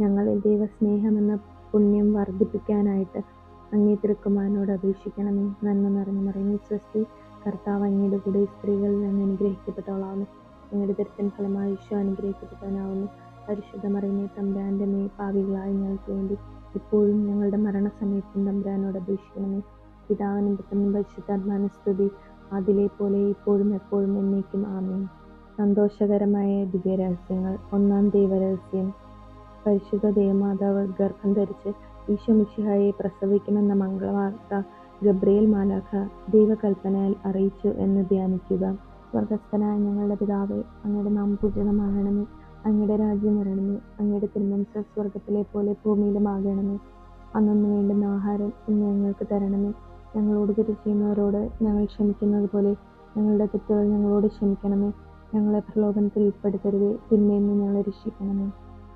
ഞങ്ങളിൽ ദൈവസ്നേഹമെന്ന പുണ്യം വർദ്ധിപ്പിക്കാനായിട്ട് അങ്ങേ തിരുക്കുമാരനോട് അപേക്ഷിക്കണമേ. നന്മ നിറഞ്ഞു മറിയുന്ന സ്വസ്തി. കർത്താവ് അങ്ങയുടെ കൂടെ സ്ത്രീകളിൽ നിന്ന് അനുഗ്രഹിക്കപ്പെട്ടവളാവുന്നു. അങ്ങയുടെ ദരിദ്രൻ ഫലമായി ഈശോ അനുഗ്രഹിക്കപ്പെട്ടവനാവുന്നു. പരിശുദ്ധ മറിയമേ തമ്പുരാന്റെ മേ പാവികളായി ഞങ്ങൾക്ക് വേണ്ടി ഇപ്പോഴും ഞങ്ങളുടെ മരണസമയത്തും തമ്പുരാനോട് അപേക്ഷിക്കണമേ. പിതാവിനും പുത്രനും പരിശുദ്ധാത്മാന സ്തുതി. അതിലെ പോലെ ഇപ്പോഴും എപ്പോഴും എന്നേക്കും ആമേൻ. സന്തോഷകരമായ ദിവ്യരഹസ്യങ്ങൾ. ഒന്നാം ദൈവരഹസ്യം. പരിശുദ്ധ ദേവമാതാവ് ഗർഭം ധരിച്ച് ഈശോ മിശിഹായെ പ്രസവിക്കുമെന്ന മംഗളവാർത്ത ഗബ്രിയേൽ മാലാഖ ദൈവകൽപ്പനയിൽ അറിയിച്ചു എന്ന് ധ്യാനിക്കുക. സ്വർഗസ്ഥനായ ഞങ്ങളുടെ പിതാവേ അങ്ങയുടെ നാം പൂജിതമാകണമേ. അങ്ങയുടെ രാജ്യം വരണമേ. അങ്ങയുടെ തിരുമനസ് സ്വർഗത്തിലെ പോലെ ഭൂമിയിലുമാകണമേ. അന്നൊന്ന് വേണ്ടുന്ന ആഹാരം ഇന്ന് ഞങ്ങൾക്ക് തരണമേ. ഞങ്ങളോട് തെറ്റ് ചെയ്യുന്നവരോട് ഞങ്ങൾ ക്ഷമിക്കുന്നത് പോലെ ഞങ്ങളുടെ തെറ്റുകൾ ഞങ്ങളോട് ക്ഷമിക്കണമേ. ഞങ്ങളെ പ്രലോഭനത്തിൽ ഉൾപ്പെടുത്തരുതേ. പിന്നെ ഞങ്ങളെ രക്ഷിക്കണമേ.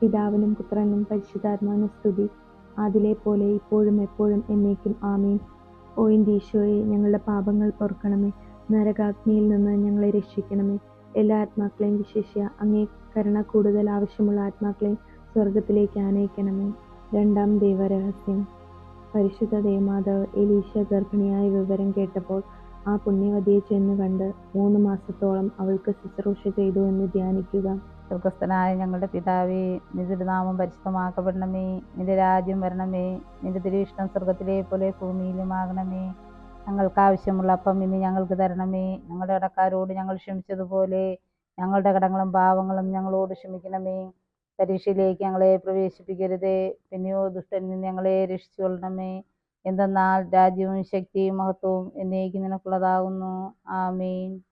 പിതാവിനും പുത്രനും പരിശുദ്ധാത്മാവിനും സ്തുതി. അതിലെ പോലെ ഇപ്പോഴും എപ്പോഴും എന്നേക്കും ആമേൻ. ഓ ദീശോയെ ഞങ്ങളുടെ പാപങ്ങൾ പൊറുക്കണമേ. നരകാഗ്നിയിൽ നിന്ന് ഞങ്ങളെ രക്ഷിക്കണമേ. എല്ലാ ആത്മാക്കളെയും വിശേഷിയ അങ്ങേ കരുണ കൂടുതൽ ആവശ്യമുള്ള ആത്മാക്കളെയും സ്വർഗത്തിലേക്ക് ആനയിക്കണമേ. രണ്ടാം ദൈവരഹസ്യം. പരിശുദ്ധ ദേവമാതാവ് എലീശ ഗർഭിണിയായ വിവരം കേട്ടപ്പോൾ ആ പുണ്യവതിയെ ചെന്ന് കണ്ട് മൂന്ന് മാസത്തോളം അവൾക്ക് ശുശ്രൂഷ ചെയ്തു എന്ന് ധ്യാനിക്കുക. സ്വർഗസ്ഥനായ ഞങ്ങളുടെ പിതാവേ നിന്റെ നാമം പരിശുദ്ധമാക്കപ്പെടണമേ. നിന്റെ രാജ്യം വരണമേ. നിന്റെ തിരുവിഷ്ടം സ്വർഗത്തിലെ പോലെ ഭൂമിയിലുമാകണമേ. ഞങ്ങൾക്ക് ആവശ്യമുള്ള അപ്പം ഇന്ന് ഞങ്ങൾക്ക് തരണമേ. ഞങ്ങളുടെ കടക്കാരോട് ഞങ്ങൾ ക്ഷമിച്ചതുപോലെ ഞങ്ങളുടെ കടങ്ങളും പാവങ്ങളും ഞങ്ങളോട് ക്ഷമിക്കണമേ. പരീക്ഷയിലേക്ക് ഞങ്ങളെ പ്രവേശിപ്പിക്കരുതേ. പിന്നെയോ ദുഷ്ടനിൽ നിന്ന് ഞങ്ങളെ രക്ഷിച്ചുകൊള്ളണമേ. എന്തെന്നാൽ രാജ്യവും ശക്തിയും മഹത്വവും എന്നേക്ക് നിനക്കുള്ളതാകുന്നു. ആമീൻ.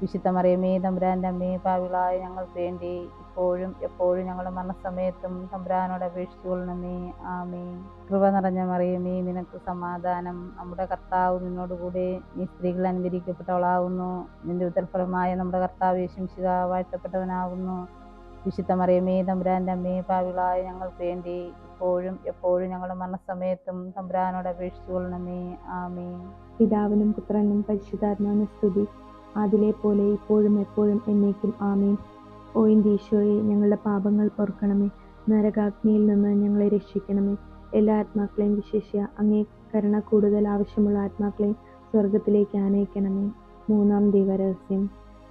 വിശുദ്ധ മറിയമേ തമ്പുരാന്റെ അമ്മേ പാവിളായ ഞങ്ങൾക്ക് വേണ്ടി ഇപ്പോഴും എപ്പോഴും ഞങ്ങളുടെ മരണസമയത്തും തമ്പുരാനോട് അപേക്ഷിച്ചു കൊള്ളണമേ. ആമേ കൃപ നിറഞ്ഞ മറിയമേ നിനക്ക് സമാധാനം. നമ്മുടെ കർത്താവ് നിന്നോടുകൂടെ നീ സ്ത്രീകൾ അനുകരിക്കപ്പെട്ടവളാകുന്നു നിന്റെ ഉത്തരഫലമായ നമ്മുടെ കർത്താവ് യേശുശിക വാഴ്ത്തപ്പെട്ടവനാകുന്നു വിശുദ്ധ മറിയമേ തമ്പുരാന്റെ അമ്മേ പാവിളായ ഞങ്ങൾക്ക് വേണ്ടി ഇപ്പോഴും എപ്പോഴും ഞങ്ങളുടെ മരണസമയത്തും തമ്പുരാനോട് അപേക്ഷിച്ചു കൊള്ളണമേ. ആമേ പിതാവിനും പുത്രനും പരിശുദ്ധാത്മാവിനും സ്തുതി. അതിലെ പോലെ ഇപ്പോഴും എപ്പോഴും എന്നേക്കും ആമീൻ. ഓ ഈശോയെ ഞങ്ങളുടെ പാപങ്ങൾ പൊറുക്കണമേ നരകാഗ്നിയിൽ നിന്ന് ഞങ്ങളെ രക്ഷിക്കണമേ. എല്ലാ ആത്മാക്കളെയും വിശേഷ അങ്ങേ കരുണ കൂടുതൽ ആവശ്യമുള്ള ആത്മാക്കളെയും സ്വർഗത്തിലേക്ക് ആനയിക്കണമേ. മൂന്നാം ദൈവരഹസ്യം.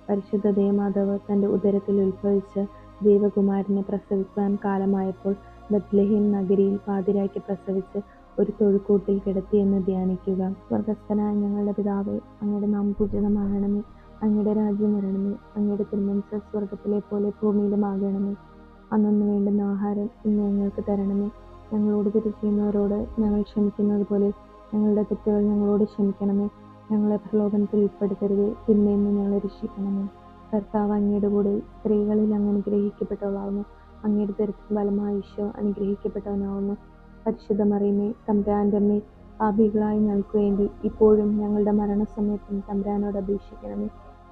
പരിശുദ്ധ ദേവമാധവ് തന്റെ ഉദരത്തിൽ ഉത്ഭവിച്ച് ദൈവകുമാരനെ പ്രസവിക്കാൻ കാലമായപ്പോൾ ബത്ലഹീം നഗരിയിൽ പാതിരാക്കി പ്രസവിച്ച് ഒരു തൊഴുക്കൂട്ടിൽ കിടത്തിയെന്ന് ധ്യാനിക്കുക. സ്വർഗസ്ഥനായ ഞങ്ങളുടെ പിതാവേ അങ്ങയുടെ നാം പൂജിതമാകണമേ. അങ്ങയുടെ രാജ്യം വരണമേ. അങ്ങയുടെ തിരുമനസ് സ്വർഗത്തിലെ പോലെ ഭൂമിയിലും ആകണമേ. അന്നു വേണ്ടുന്ന ആഹാരം ഇന്ന് ഞങ്ങൾക്ക് തരണമേ. ഞങ്ങളോട് തിരിക്കുന്നവരോട് ഞങ്ങൾ ക്ഷമിക്കുന്നത് പോലെ ഞങ്ങളുടെ തെറ്റുകൾ ഞങ്ങളോട് ക്ഷമിക്കണമേ. ഞങ്ങളെ പ്രലോഭനത്തിൽ ഉൾപ്പെടുത്തരുത്. തിന്മയിൽ നിന്ന് ഞങ്ങളെ രക്ഷിക്കണമേ. കർത്താവ് അങ്ങയുടെ കൂടെ സ്ത്രീകളിൽ അങ്ങ് അനുഗ്രഹിക്കപ്പെട്ടവളാവുന്നു അങ്ങയുടെ തരത്തിൽ ഫലമായ ഈശോ അനുഗ്രഹിക്കപ്പെട്ടവനാവുന്നു. പരിശുദ്ധ തമ്പുരാന്റെ അമ്മേ പാപികളായി ഞങ്ങൾക്ക് വേണ്ടി ഇപ്പോഴും ഞങ്ങളുടെ മരണസമയത്തും തമ്പുരാനോട് അപേക്ഷിക്കണമേ.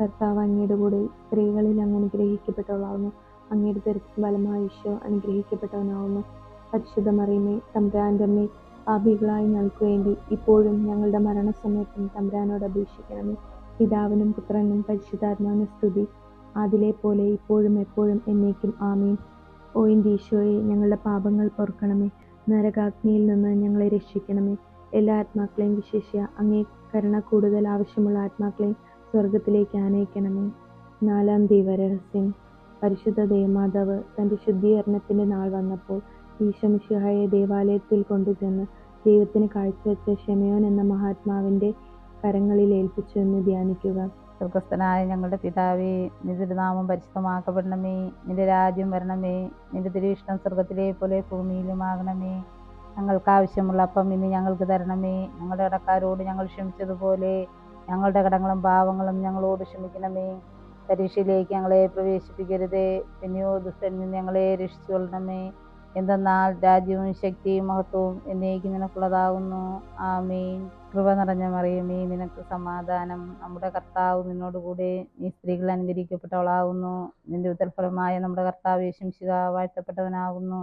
കർത്താവ് അങ്ങയുടെ കൂടെ സ്ത്രീകളിൽ അങ്ങ് അനുഗ്രഹിക്കപ്പെട്ടവളാവുന്നു അങ്ങയുടെ തിരക്ക് ബലമായ ഈശോ അനുഗ്രഹിക്കപ്പെട്ടവനാവുന്നു. പരിശുദ്ധ മറിയമേ തമ്പുരാന്റെ അമ്മേ ഞങ്ങൾക്ക് വേണ്ടി ഇപ്പോഴും ഞങ്ങളുടെ മരണസമയത്തും തമ്പുരാനോട് അപേക്ഷിക്കണമേ. പിതാവിനും പുത്രനും പരിശുദ്ധാത്മാവിന് സ്തുതി. അതിലെ പോലെ ഇപ്പോഴും എപ്പോഴും എന്നേക്കും ആമീൻ. ഓ ഈശോയെ ഞങ്ങളുടെ പാപങ്ങൾ പൊറുക്കണമേ. നരകാഗ്നിയിൽ നിന്ന് ഞങ്ങളെ രക്ഷിക്കണമേ. എല്ലാ ആത്മാക്കളെയും വിശേഷിയ അങ്ങേ കരുണ കൂടുതൽ ആവശ്യമുള്ള ആത്മാക്കളെയും സ്വർഗത്തിലേക്ക് ആനയിക്കണമേ. നാലാം ദൈവരഹസ്യം. പരിശുദ്ധ ദേവമാതാവ് തന്റെ ശുദ്ധീകരണത്തിന്റെ നാൾ വന്നപ്പോൾ ഈശമിഷിഹായെ ദേവാലയത്തിൽ കൊണ്ടുചെന്ന് ദൈവത്തിന് കാഴ്ചവെച്ച ഷെമയോൻ എന്ന മഹാത്മാവിന്റെ കരങ്ങളിൽ ഏൽപ്പിച്ചു എന്ന് ധ്യാനിക്കുക. സ്വർഗസ്ഥനായ ഞങ്ങളുടെ പിതാവേ നിന്റെ നാമം പരിശുദ്ധമാക്കപ്പെടണമേ. നിന്റെ രാജ്യം വരണമേ. നിന്റെ തിരുവിഷ്ടം സ്വർഗത്തിലെ പോലെ ഭൂമിയിലുമാകണമേ. ഞങ്ങൾക്ക് ആവശ്യമുള്ള അപ്പം ഇന്ന് ഞങ്ങൾക്ക് തരണമേ. ഞങ്ങളുടെ കടക്കാരോട് ഞങ്ങൾ ക്ഷമിച്ചതുപോലെ ഞങ്ങളുടെ കടങ്ങളും പാവങ്ങളും ഞങ്ങളോട് ക്ഷമിക്കണമേ. പരീക്ഷയിലേക്ക് ഞങ്ങളെ പ്രവേശിപ്പിക്കരുതേ. പിന്നെയോ ദുഷ്ടനിൽ ഞങ്ങളെ രക്ഷിച്ചു കൊള്ളണമേ. എന്തെന്നാൽ രാജ്യവും ശക്തിയും മഹത്വവും എന്നേക്ക് നിനക്കുള്ളതാകുന്നു. ആമീൻ. കൃപ നിറഞ്ഞ മറിയമേ നിനക്ക് സമാധാനം. നമ്മുടെ കർത്താവ് നിന്നോടുകൂടെ നീ സ്ത്രീകൾ അനുകരിക്കപ്പെട്ടവളാവുന്നു നിന്റെ ഉത്തരഫലമായ നമ്മുടെ കർത്താവ് യേശുശിക വാഴ്ത്തപ്പെട്ടവനാകുന്നു.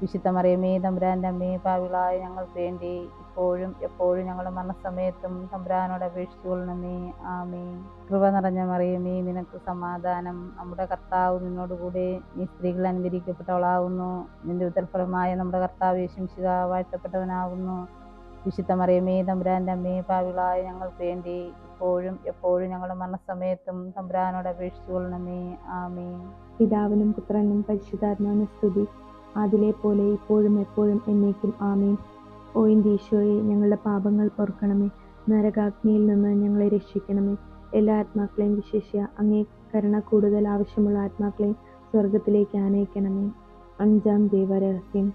വിശുദ്ധ മറിയമേ തമ്പുരാന്റെ അമ്മേ പാവിളായ ഞങ്ങൾക്ക് വേണ്ടി ഇപ്പോഴും എപ്പോഴും ഞങ്ങളുടെ മരണസമയത്തും തമ്പുരാനോട് അപേക്ഷിച്ചു കൊള്ളണമേ. ആമേ കൃപ നിറഞ്ഞ മറിയമേ നിനക്ക് സമാധാനം. നമ്മുടെ കർത്താവ് നിന്നോടുകൂടെ നീ സ്ത്രീകൾ അനുകരിക്കപ്പെട്ടവളാകുന്നു നിന്റെ ഉത്തരഫലമായ നമ്മുടെ കർത്താവ് യേശുശിക വാഴ്ത്തപ്പെട്ടവനാകുന്നു വിശുദ്ധ മറിയമേ തമ്പുരാന്റെ അമ്മേ പാവിളായ ഞങ്ങൾക്ക് വേണ്ടി ഇപ്പോഴും എപ്പോഴും ഞങ്ങളുടെ മരണസമയത്തും തമ്പുരാനോട് അപേക്ഷിച്ചു കൊള്ളണമേ. ആമേ പിതാവിനും പുത്രനും പരിശുദ്ധാത്മാവിനും സ്തുതി. അതിലെ പോലെ ഇപ്പോഴും എപ്പോഴും എന്നേക്കും ആമേൻ. ഓ ഇന്ദീശോയെ ഞങ്ങളുടെ പാപങ്ങൾ പൊറുക്കണമേ നരകാഗ്നിയിൽ നിന്ന് ഞങ്ങളെ രക്ഷിക്കണമേ. എല്ലാ ആത്മാക്കളെയും വിശേഷ അങ്ങേ കരുണ കൂടുതൽ ആവശ്യമുള്ള ആത്മാക്കളെയും സ്വർഗത്തിലേക്ക് ആനയിക്കണമേ. അഞ്ചാം ദൈവരഹസ്യം.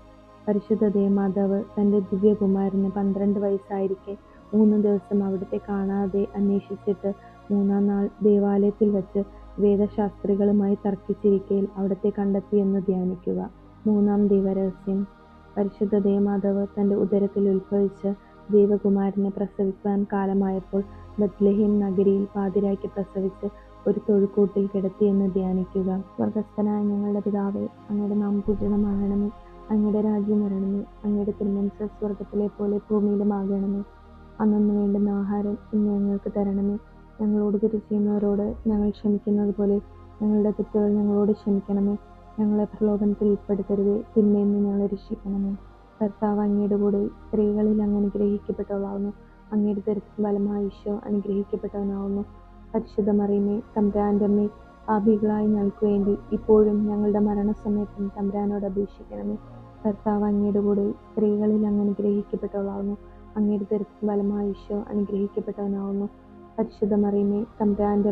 പരിശുദ്ധ ദേവമാതാവ് തന്റെ ദിവ്യകുമാരന് പന്ത്രണ്ട് വയസ്സായിരിക്കെ. മൂന്ന് ദിവസം അവിടുത്തെ കാണാതെ അന്വേഷിച്ചിട്ട് മൂന്നാം നാൾ ദേവാലയത്തിൽ വെച്ച് വേദശാസ്ത്രികളുമായി തർക്കിച്ചിരിക്കയിൽ അവിടുത്തെ കണ്ടെത്തിയെന്ന് ധ്യാനിക്കുക. മൂന്നാം ദൈവരഹസ്യം. പരിശുദ്ധ ദേവമാധവ് തന്റെ ഉദരത്തിൽ ഉത്ഭവിച്ച് ദേവകുമാരനെ പ്രസവിക്കാൻ കാലമായപ്പോൾ ബത്ലഹീം നഗരിയിൽ പാതിരാക്കി പ്രസവിച്ച് ഒരു തൊഴുക്കൂട്ടിൽ കിടത്തിയെന്ന് ധ്യാനിക്കുക. സ്വർഗസ്ഥനായ ഞങ്ങളുടെ പിതാവേ അങ്ങയുടെ നാം പൂജിതമാകണമേ. അങ്ങയുടെ രാജ്യം വരണമേ. അങ്ങയുടെ തിരുമനസ് സ്വർഗത്തിലെ പോലെ ഭൂമിയിലുമാകണമേ അന്നു വേണ്ടുന്ന ആഹാരം ഇന്ന് ഞങ്ങൾക്ക് തരണമേ. ഞങ്ങളോട് തെറ്റ് ഞങ്ങൾ ക്ഷമിക്കുന്നത് പോലെ ഞങ്ങളുടെ തെറ്റുകൾ ഞങ്ങളോട് ക്ഷമിക്കണമേ. ഞങ്ങളെ പ്രലോഭനത്തിൽ ഉൾപ്പെടുത്തരുതേ. തിന്മയിൽ നിന്ന് ഞങ്ങളെ രക്ഷിക്കണമേ. കർത്താവ് അങ്ങയുടെ കൂടെ സ്ത്രീകളിൽ അങ്ങ് അനുഗ്രഹിക്കപ്പെട്ടവളാവുന്നു അങ്ങയുടെ തരത്തിൽ ബലമായ ഈശോ അനുഗ്രഹിക്കപ്പെട്ടവനാവുന്നു. പരിശുദ്ധ മറിയമേ തമ്പ്രാന്റെ ഞങ്ങൾക്ക് വേണ്ടി ഇപ്പോഴും ഞങ്ങളുടെ മരണസമയത്തും തമ്പ്രാനോട് അപേക്ഷിക്കണമേ. കർത്താവ് അങ്ങയുടെ കൂടെ സ്ത്രീകളിൽ അങ്ങ് അനുഗ്രഹിക്കപ്പെട്ടവളാവുന്നു അങ്ങയുടെ തരത്തിൽ ബലമായ ഈശോ അനുഗ്രഹിക്കപ്പെട്ടവനാവുന്നു. പരിശുദ്ധ മറിയമേ തമ്പ്രാന്റെ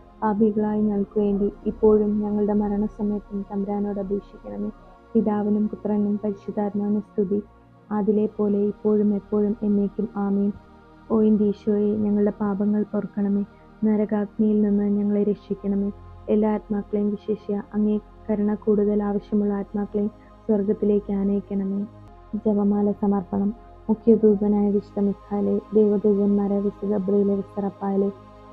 പാപികളായി ഞങ്ങൾക്ക് വേണ്ടി ഇപ്പോഴും ഞങ്ങളുടെ മരണസമയത്തും തമ്പുരാനോട് അപേക്ഷിക്കണമേ. പിതാവിനും പുത്രനും പരിശുദ്ധാത്മാവിനും സ്തുതി. അതിലെ പോലെ ഇപ്പോഴും എപ്പോഴും എന്നേക്കും ആമീൻ. ഓ ദീശോയെ ഞങ്ങളുടെ പാപങ്ങൾ പൊറുക്കണമേ. നരകാഗ്നിയിൽ നിന്ന് ഞങ്ങളെ രക്ഷിക്കണമേ. എല്ലാ ആത്മാക്കളെയും വിശേഷിയ അങ്ങേ കരുണ കൂടുതൽ ആവശ്യമുള്ള ആത്മാക്കളെയും സ്വർഗത്തിലേക്ക് ആനയിക്കണമേ. ജപമാല സമർപ്പണം. മുഖ്യദൂതനായ വിശുദ്ധ മിഖാലെ ദേവദൂതന്മാരായ വിശുദ്ധ ബ്രീലെ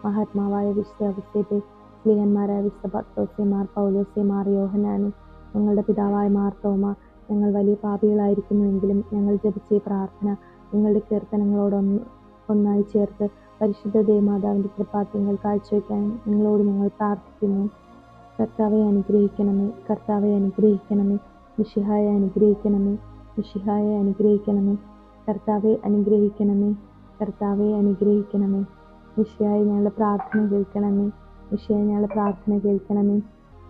മഹാത്മാവായ വിശുദ്ധ അഭിഷേകെ സ്ലീഹന്മാരായ വിശുദ്ധ പൗലോസെമാർ യോഹനാനും ഞങ്ങളുടെ പിതാവായ മാർത്തോമ ഞങ്ങൾ വലിയ പാപികളായിരിക്കുന്നുവെങ്കിലും ഞങ്ങൾ ജപിച്ച ഈ പ്രാർത്ഥന നിങ്ങളുടെ കീർത്തനങ്ങളോടൊന്ന് ഒന്നായി ചേർത്ത് പരിശുദ്ധ ദേവമാതാവിന്റെ കൃപാത്യങ്ങൾ കാഴ്ചവെക്കാൻ നിങ്ങളോട് ഞങ്ങൾ പ്രാർത്ഥിക്കുന്നു. കർത്താവെ അനുഗ്രഹിക്കണമേ. കർത്താവെ അനുഗ്രഹിക്കണമേ. മിഷിഹായെ അനുഗ്രഹിക്കണമേ. മിഷിഹായെ അനുഗ്രഹിക്കണമേ. കർത്താവെ അനുഗ്രഹിക്കണമേ. കർത്താവെ അനുഗ്രഹിക്കണമേ. മിഷിയായി ഞങ്ങളുടെ പ്രാർത്ഥന കേൾക്കണമേ. മിഷിയായി ഞങ്ങളുടെ പ്രാർത്ഥന കേൾക്കണമേ.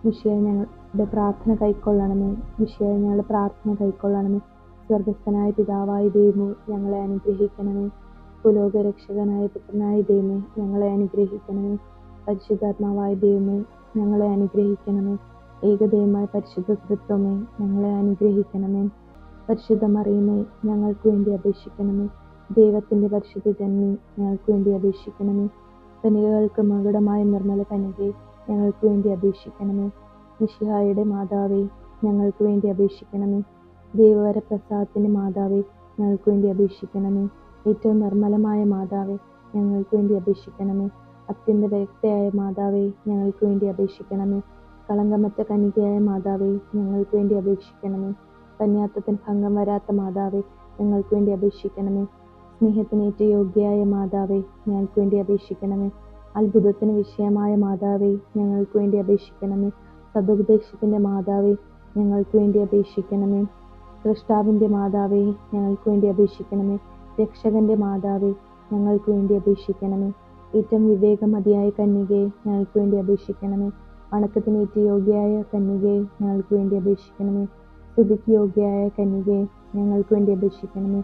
മിഷിയായി ഞങ്ങളുടെ പ്രാർത്ഥന കൈക്കൊള്ളണമേ. മിഷിയായി ഞങ്ങളുടെ പ്രാർത്ഥന കൈക്കൊള്ളണമേ. സ്വർഗസ്ഥനായ പിതാവായ ദൈവമോ ഞങ്ങളെ അനുഗ്രഹിക്കണമേ. പുലോകരക്ഷകനായ പുത്രനായ ദൈവമേ ഞങ്ങളെ അനുഗ്രഹിക്കണമേ. പരിശുദ്ധാത്മാവായ ദൈവമേ ഞങ്ങളെ അനുഗ്രഹിക്കണമേ. ഏകദൈവമായ പരിശുദ്ധ തൃത്വമേ ഞങ്ങളെ അനുഗ്രഹിക്കണമേ. പരിശുദ്ധമറിയുമേ ഞങ്ങൾക്ക് വേണ്ടി അപേക്ഷിക്കണമേ. ദൈവത്തിന്റെ പരിശുദ്ധ ജന്മി ഞങ്ങൾക്ക് വേണ്ടി അപേക്ഷിക്കണമേ. കനികകൾക്ക് മകുടമായ നിർമ്മല കനികെ ഞങ്ങൾക്ക് വേണ്ടി അപേക്ഷിക്കണമേ. നിഷിഹായുടെ മാതാവേ ഞങ്ങൾക്ക് വേണ്ടി അപേക്ഷിക്കണമേ. ദൈവവരപ്രസാദത്തിന്റെ മാതാവേ ഞങ്ങൾക്ക് വേണ്ടി അപേക്ഷിക്കണമേ. ഏറ്റവും നിർമ്മലമായ മാതാവേ ഞങ്ങൾക്ക് വേണ്ടി അപേക്ഷിക്കണമേ. അത്യന്ത വ്യക്തയായ മാതാവേ ഞങ്ങൾക്ക് വേണ്ടി അപേക്ഷിക്കണമേ. കളങ്കമറ്റ കനികയായ മാതാവേ ഞങ്ങൾക്ക് വേണ്ടി അപേക്ഷിക്കണമേ. കന്യാത്തത്തിന് ഭംഗം വരാത്ത മാതാവേ ഞങ്ങൾക്ക് വേണ്ടി അപേക്ഷിക്കണമേ. സ്നേഹത്തിനേറ്റ യോഗ്യയായ മാതാവേ ഞങ്ങൾക്ക് വേണ്ടി അപേക്ഷിക്കണമേ. അത്ഭുതത്തിന് വിഷയമായ മാതാവേ ഞങ്ങൾക്ക് വേണ്ടി അപേക്ഷിക്കണമേ. സതുപദേശത്തിന്റെ മാതാവേ ഞങ്ങൾക്ക് വേണ്ടി അപേക്ഷിക്കണമേ. സൃഷ്ടാവിന്റെ മാതാവേ ഞങ്ങൾക്ക് വേണ്ടി അപേക്ഷിക്കണമേ. രക്ഷകന്റെ മാതാവേ ഞങ്ങൾക്ക് വേണ്ടി അപേക്ഷിക്കണമേ. ഏറ്റവും വിവേകമതിയായ കന്യകയെ ഞങ്ങൾക്ക് വേണ്ടി അപേക്ഷിക്കണമേ. വണക്കത്തിനേറ്റ യോഗ്യയായ കന്യകയെ ഞങ്ങൾക്ക് വേണ്ടി അപേക്ഷിക്കണമേ. സ്തുതിക്ക് യോഗ്യയായ കന്യകയെ ഞങ്ങൾക്ക് വേണ്ടി അപേക്ഷിക്കണമേ.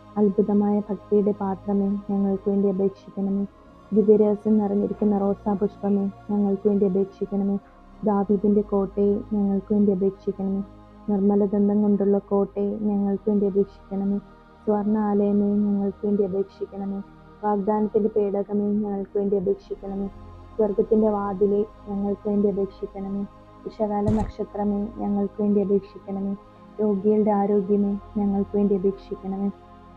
അത്ഭുതമായ ഭക്തിയുടെ പാത്രമേ ഞങ്ങൾക്ക് വേണ്ടി അപേക്ഷിക്കണമേ. ദിവ്യരഹസ്യം നിറഞ്ഞിരിക്കുന്ന റോസാ പുഷ്പമേ ഞങ്ങൾക്ക് വേണ്ടി അപേക്ഷിക്കണമേ. ദാവീദിന്റെ കോട്ടയെ ഞങ്ങൾക്ക് വേണ്ടി അപേക്ഷിക്കണമേ. നിർമ്മല ദന്തം കൊണ്ടുള്ള കോട്ടയെ ഞങ്ങൾക്ക് വേണ്ടി അപേക്ഷിക്കണമേ. സ്വർണ ആലയമേ ഞങ്ങൾക്ക് വേണ്ടി അപേക്ഷിക്കണമേ. വാഗ്ദാനത്തിന്റെ പേടകമേ ഞങ്ങൾക്ക് വേണ്ടി അപേക്ഷിക്കണമേ. സ്വർഗത്തിന്റെ വാതിലെ ഞങ്ങൾക്ക് വേണ്ടി അപേക്ഷിക്കണമേ. വിഷകാല നക്ഷത്രമേ ഞങ്ങൾക്ക് വേണ്ടി അപേക്ഷിക്കണമേ. രോഗികളുടെ ആരോഗ്യമേ ഞങ്ങൾക്ക് വേണ്ടി അപേക്ഷിക്കണമേ.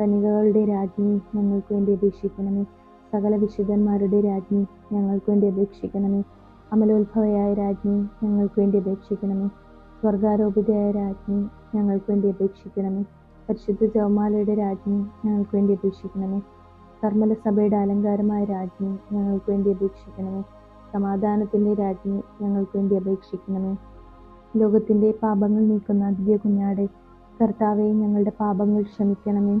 കനികകളുടെ രാജ്ഞി ഞങ്ങൾക്ക് വേണ്ടി അപേക്ഷിക്കണമേ. സകല വിശുദ്ധന്മാരുടെ രാജ്ഞി ഞങ്ങൾക്ക് വേണ്ടി അപേക്ഷിക്കണമേ. അമലോത്ഭവയായ രാജ്ഞി ഞങ്ങൾക്ക് വേണ്ടി അപേക്ഷിക്കണമേ. സ്വർഗാരോപിതയായ രാജ്ഞി ഞങ്ങൾക്ക് വേണ്ടി അപേക്ഷിക്കണമേ. പരിശുദ്ധ ജവമാലയുടെ രാജ്ഞി ഞങ്ങൾക്ക് വേണ്ടി അപേക്ഷിക്കണമേ. കർമ്മല സഭയുടെ അലങ്കാരമായ രാജ്ഞി ഞങ്ങൾക്ക് വേണ്ടി അപേക്ഷിക്കണമേ. സമാധാനത്തിന്റെ രാജ്ഞി ഞങ്ങൾക്ക് വേണ്ടി അപേക്ഷിക്കണമേ. ലോകത്തിന്റെ പാപങ്ങൾ നീക്കുന്ന ദിവ്യ കുഞ്ഞാടെ കർത്താവെ ഞങ്ങളുടെ പാപങ്ങൾ ക്ഷമിക്കണമേ.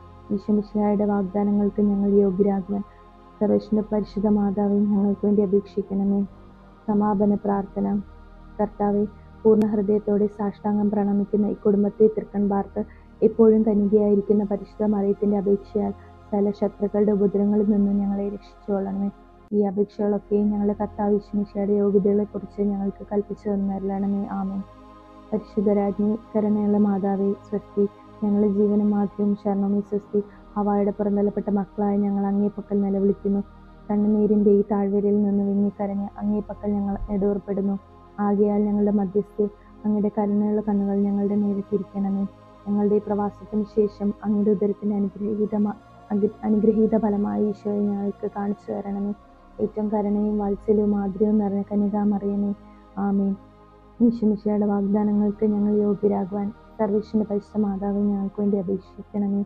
ഈശ്വമിശിഹായുടെ വാഗ്ദാനങ്ങൾക്ക് ഞങ്ങൾ യോഗ്യരാകുവാൻ സർവേശ്വര പരിശുദ്ധ മാതാവെ ഞങ്ങൾക്ക് വേണ്ടി അപേക്ഷിക്കണമേ. സമാപന പ്രാർത്ഥന. കർത്താവെ പൂർണ ഹൃദയത്തോടെ സാഷ്ടാംഗം പ്രണമിക്കുന്ന ഈ കുടുംബത്തെ തൃക്കൺ പാർത്ത് എപ്പോഴും കനികയായിരിക്കുന്ന പരിശുദ്ധ മറിയത്തിന്റെ അപേക്ഷയാൽ പല ശത്രുക്കളുടെ ഉപദ്രവങ്ങളിൽ നിന്നും ഞങ്ങളെ രക്ഷിച്ചുകൊള്ളണമേ. ഈ അപേക്ഷകളൊക്കെയും ഞങ്ങളുടെ കർത്താവ് വിശ്വമിശയുടെ യോഗ്യതകളെക്കുറിച്ച് ഞങ്ങൾക്ക് കൽപ്പിച്ചു തന്നരളണമേ ആമേ പരിശുദ്ധരാജ്ഞി കരുണയുള്ള മാതാവേ സ്വസ്തി ഞങ്ങളുടെ ജീവനും മാതൃവും ശരണമേ സ്വസ്തി അവയുടെ പുറന്തലപ്പെട്ട മക്കളായ ഞങ്ങൾ അങ്ങേ പക്കൽ നിലവിളിക്കുന്നു. കണ്ണുനീരിന്റെ ഈ താഴ്വരയിൽ നിന്ന് വിങ്ങിക്കരഞ്ഞ് അങ്ങേ പക്കൽ ഞങ്ങൾ ഇടവർപ്പെടുന്നു ആകയാൽ ഞങ്ങളുടെ മധ്യസ്ഥ അങ്ങയുടെ കരുണയുള്ള കണ്ണുകൾ ഞങ്ങളുടെ നേരെ തിരിക്കണമേ. ഞങ്ങളുടെ ഈ പ്രവാസത്തിന് ശേഷം അങ്ങയുടെ ഉദരത്തിന്റെ അനുഗ്രഹീത അനുഗ്രഹീത ഫലമായി ഈശോയെ ഞങ്ങൾക്ക് കാണിച്ചു തരണമേ. ഏറ്റവും കരുണയും വാത്സല്യവും മാധുര്യവും നിറഞ്ഞ കനികാമറിയമേ ഈശോ മിശയുടെ വാഗ്ദാനങ്ങൾക്ക് ഞങ്ങൾ യോഗ്യരാകുവാൻ സർവീഷിന്റെ പരിശുദ്ധ മാതാവ് ഞങ്ങൾക്ക് വേണ്ടി അപേക്ഷിക്കണമേ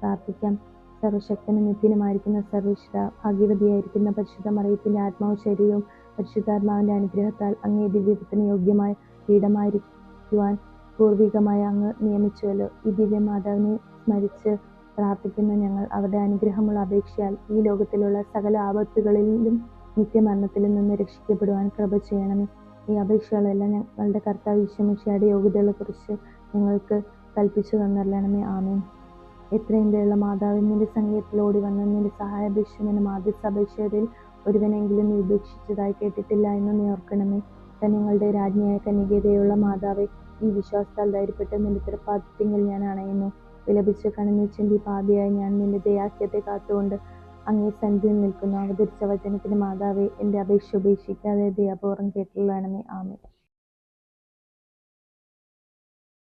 പ്രാർത്ഥിക്കാം. സർവശക്തനും നിത്യനുമായിരിക്കുന്ന സർവേശ്വര ഭാഗ്യവതിയായിരിക്കുന്ന പരിശുദ്ധ മറിയത്തിന്റെ ആത്മാവ് ശരീരവും പരിശുദ്ധാത്മാവിന്റെ അനുഗ്രഹത്താൽ അങ്ങേ ദിവ്യത്തിന് യോഗ്യമായ പീഠമായിരിക്കുവാൻ പൂർവികമായി അങ്ങ് നിയമിച്ചുവല്ലോ. ഈ ദിവ്യമാതാവിനെ സ്മരിച്ച് പ്രാർത്ഥിക്കുന്ന ഞങ്ങൾ. അവരുടെ അനുഗ്രഹമുള്ള അപേക്ഷയാൽ ഈ ലോകത്തിലുള്ള സകല ആപത്തുകളിലും നിത്യമരണത്തിലും നിന്ന് രക്ഷിക്കപ്പെടുവാൻ കൃപ ചെയ്യണമേ. ഈ അപേക്ഷകളെല്ലാം ഞങ്ങളുടെ കർത്താവ് ഈശ്വമിഷയുടെ യോഗ്യതകളെക്കുറിച്ച് ഞങ്ങൾക്ക് കൽപ്പിച്ചു തന്നല്ലണമേ ആമേൻ. എത്രയും വേള മാതാവിന്റെ നിന്റെ സംഗീതത്തിൽ ഓടി വന്ന് നിന്റെ സഹായപേക്ഷമെന്ന് മാതൃസഭയിൽ ഒരുവനെങ്കിലും ഉപേക്ഷിച്ചതായി കേട്ടിട്ടില്ല എന്ന് നീ ഓർക്കണമേ. കന്യങ്ങളുടെ രാജ്ഞിയായ കന്യകതയുള്ള മാതാവെ ഈ വിശ്വാസത്താൽ ധൈര്യപ്പെട്ട് നിന്റെ തൃപ്പാദത്തിങ്കിൽ ഞാൻ അണയുന്നു. വിലപിച്ച് കണിഞ്ഞിച്ചിന്റെ പാതിയായി ഞാൻ നിന്റെ ദയാഖ്യത്തെ കാത്തുകൊണ്ട് അങ്ങേ സന്ധിയിൽ നിൽക്കുന്നു. അവതരിച്ച വചനത്തിന് മാതാവെ എന്റെ അപേക്ഷ ഉപേക്ഷിക്കാതെ ദയാപൂർവം കേട്ടുള്ളണമേ ആമേ